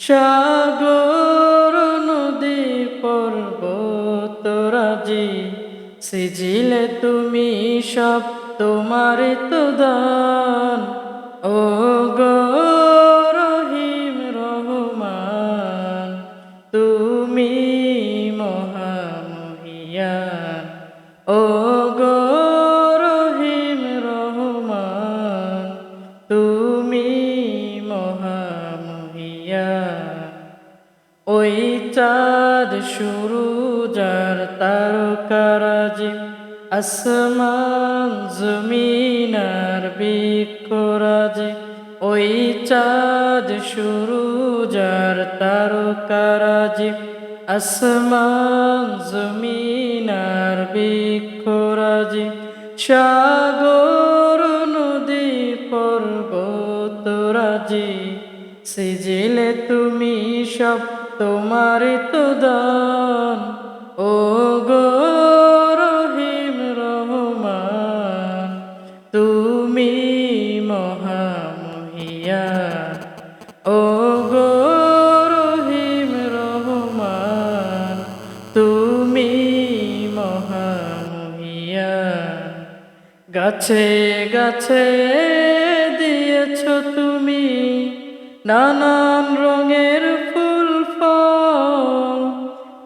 সাগর নদী পর্বতরাজি সিজিলে তুমি সব তোমার তো দান। ও গো চাঁদ শুরু যার তারকারাজি, আসমান জমিনার বিক্ষরাজি। ওই চাঁদ শুরু যার তারকারাজি, আসমান জমিনার বিক্ষরাজি। সাগর নদী পর্বতরাজি, সিজিলে তুমি সব তোমার তো দান ও গো রহিম রহমান, তুমি মহামহিয়ান ও গো রহিম রহমান, তুমি মহামহিয়ান। গাছে গাছে দিয়েছ তুমি নানান রঙের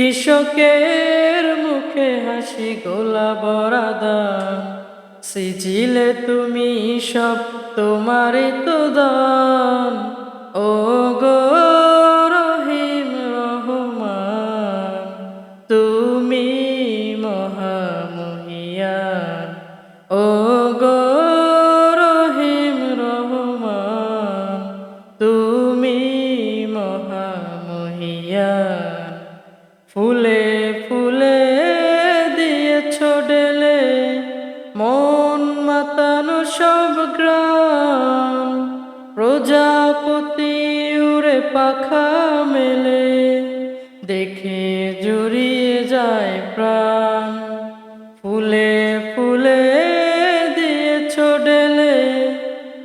কৃষকের মুখে হাসি গোলা বরাদান সিজিলে তুমি সব তোমারই তো দান। ও গো রহিম রহমান, তুমি মহামহিয়ান। ও গো রহিম রহমান, তুমি ফুলে ফুলে দিয়েছ ডেলে মন মাতানো সব গ্রাম প্রজাপতি উড়ে পাখা মেলে, দেখে জুড়িয়ে যায় প্রাণ। ফুলে ফুলে দিয়েছ ডেলে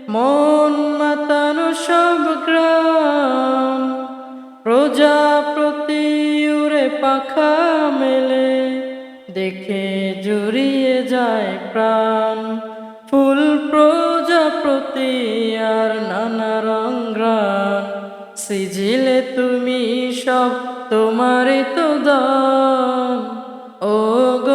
মন মাতানো সব গ্রাম উড়ে পাখা মেলে, দেখে জুড়িয়ে যায় প্রাণ। ফুল প্রজাপতি আর নানা রং সিজিলে তুমি সব, তোমারই তো দান। ও গো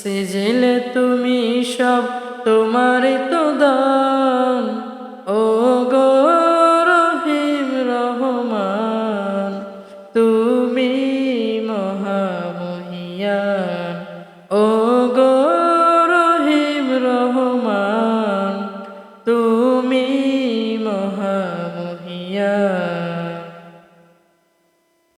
পর্বতরাজি জেলে তুমি সব তোমারই